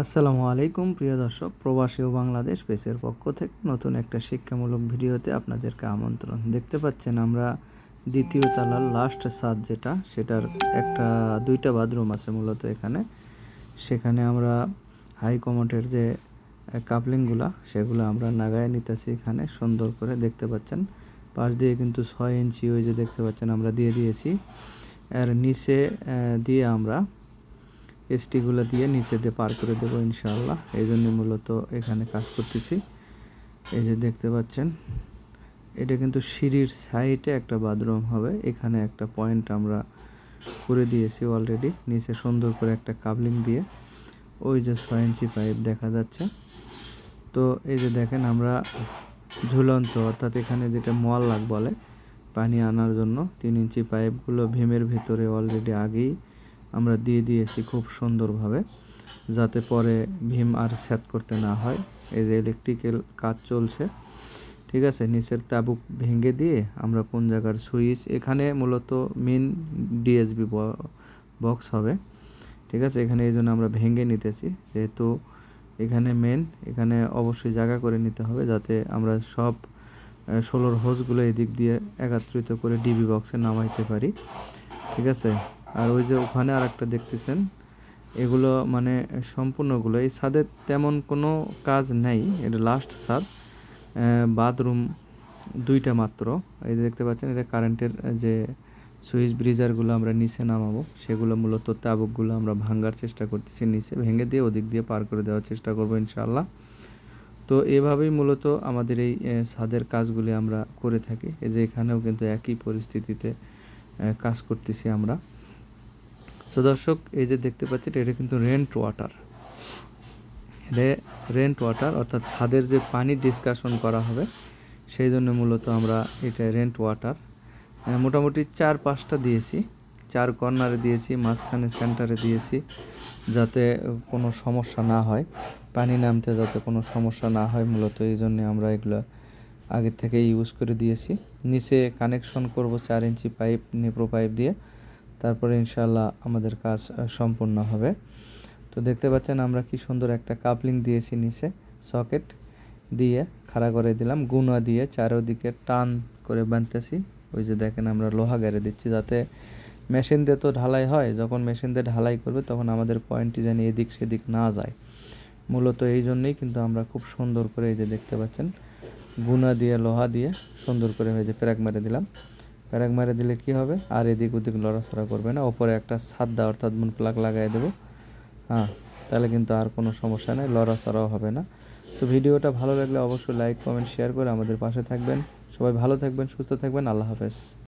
আসসালামু আলাইকুম, প্রিয় দর্শক। প্রবাসী ও বাংলাদেশ পেসের পক্ষ থেকে নতুন একটা শিক্ষামূলক ভিডিওতে আপনাদেরকে আমন্ত্রণ। দেখতে পাচ্ছেন আমরা দ্বিতীয় তালার লাস্ট সাদ যেটা, সেটার একটা, দুইটা বাথরুম আছে মূলত এখানে। সেখানে আমরা হাই কমোটের যে কাপলিংগুলা, সেগুলো আমরা নাগায় নিতেছি এখানে, সুন্দর করে দেখতে পাচ্ছেন। পাশ দিয়ে কিন্তু ছয় ইঞ্চি ওই যে দেখতে পাচ্ছেন আমরা দিয়ে দিয়েছি। আর নিচে দিয়ে আমরা এসটিগুলো দিয়ে নিচে দিয়ে পার করে দেবো ইনশাআল্লাহ। এই জন্য মূলত এখানে কাজ করতেছি। এই যে দেখতে পাচ্ছেন, এটা কিন্তু সিঁড়ির সাইডে একটা বাথরুম হবে। এখানে একটা পয়েন্ট আমরা করে দিয়েছি অলরেডি, নিচে সুন্দর করে একটা কাবলিং দিয়ে। ওই যে ছয় ইঞ্চি পাইপ দেখা যাচ্ছে। তো এই যে দেখেন, আমরা ঝুলন্ত, অর্থাৎ এখানে যেটা মল লাগ বলে, পানি আনার জন্য তিন ইঞ্চি পাইপগুলো ভীমের ভেতরে অলরেডি আগেই আমরা দিয়ে দিয়েছি খুব সুন্দরভাবে, যাতে পরে ভীম আর সেট করতে না হয়। এই যে ইলেকট্রিক্যাল কাজ চলছে, ঠিক আছে? নিচের টাবুক ভেঙে দিয়ে আমরা কোন জায়গার সুইচ, এখানে মূলত মেন ডিএসবি বক্স হবে, ঠিক আছে? এখানে এই জন্য আমরা ভেঙে নিতেছি, যেহেতু এখানে মেন এখানে অবশ্যই জায়গা করে নিতে হবে, যাতে আমরা সব ষোলোর হোসগুলো এদিক দিয়ে একত্রিত করে ডিবি বক্সে নামাইতে পারি, ঠিক আছে? আর ওই যে ওখানে আর একটা দেখতেছেন, এগুলো মানে সম্পূর্ণগুলো, এই ছাদের তেমন কোনো কাজ নেই, এটা লাস্ট ছাদ বাথরুম দুইটা মাত্র, এই যে দেখতে পাচ্ছেন, এটা কারেন্টের যে সুইচ ব্রিজারগুলো আমরা নিচে নামাবো, সেগুলো মূলত তাবুকগুলো আমরা ভাঙ্গার চেষ্টা করতেছি নিচে, ভেঙে দিয়ে ওদিক দিয়ে পার করে দেওয়ার চেষ্টা করব ইনশাআল্লাহ। তো এভাবেই মূলত আমাদের এই ছাদের কাজগুলি আমরা করে থাকি, এই যে এখানেও কিন্তু একই পরিস্থিতিতে কাজ করতেছি আমরা। তো দর্শক, এই যে দেখতে পাচ্ছেন, এটা কিন্তু রেন্ট ওয়াটার। রেন্ট ওয়াটার, অর্থাৎ ছাদের যে পানি ডিসকাশন করা হবে, সেই জন্য মূলত আমরা এটা রেন্ট ওয়াটার। মোটামুটি চার পাঁচটা দিয়েছি, চার কর্নারে দিয়েছি, মাঝখানে সেন্টারে দিয়েছি, যাতে কোনো সমস্যা না হয়। পানি নামতে যাতে কোনো সমস্যা না হয়, মূলত এই জন্য আমরা এগুলো আগে থেকে ইউজ করে দিয়েছি। নিচে কানেকশন করব চার ইঞ্চি পাইপ, নেপ্রো পাইপ দিয়ে। তারপরে ইনশাল্লাহ আমাদের কাজ সম্পূর্ণ হবে। তো দেখতে পাচ্ছেন আমরা কি সুন্দর একটা কাপলিং দিয়েছি নিচে, সকেট দিয়ে খাড়া করে দিলাম, গুনা দিয়ে চারোদিকে টান করে বানতেছি ওই যে দেখেন আমরা লোহা গেড়ে দিচ্ছি, যাতে মেশিন দিয়ে তো ঢালাই হয়, যখন মেশিন দিয়ে ঢালাই করবে তখন আমাদের পয়েন্টটি যেন এদিক সেদিক না যায়। মূলত এই জন্যই কিন্তু আমরা খুব সুন্দর করে এই যে দেখতে পাচ্ছেন, গুনা দিয়ে, লোহা দিয়ে সুন্দর করে হয়ে যে প্যারাক মেরে দিলাম। প্যারাক মারে দিলে কি হবে? আর এদিক ওদিক লড়াচড়া করবে না। ওপরে একটা সাদা অর্থাৎ মুন প্লাগ লাগাই দেবো। হ্যাঁ তাহলে কিন্তু আর কোনো সমস্যা নেই লড়াচড়াও হবে না। তো ভিডিওটা ভালো লাগলে অবশ্যই লাইক কমেন্ট শেয়ার করে আমাদের পাশে থাকবেন। সবাই ভালো থাকবেন, সুস্থ থাকবেন। আল্লাহ হাফেজ।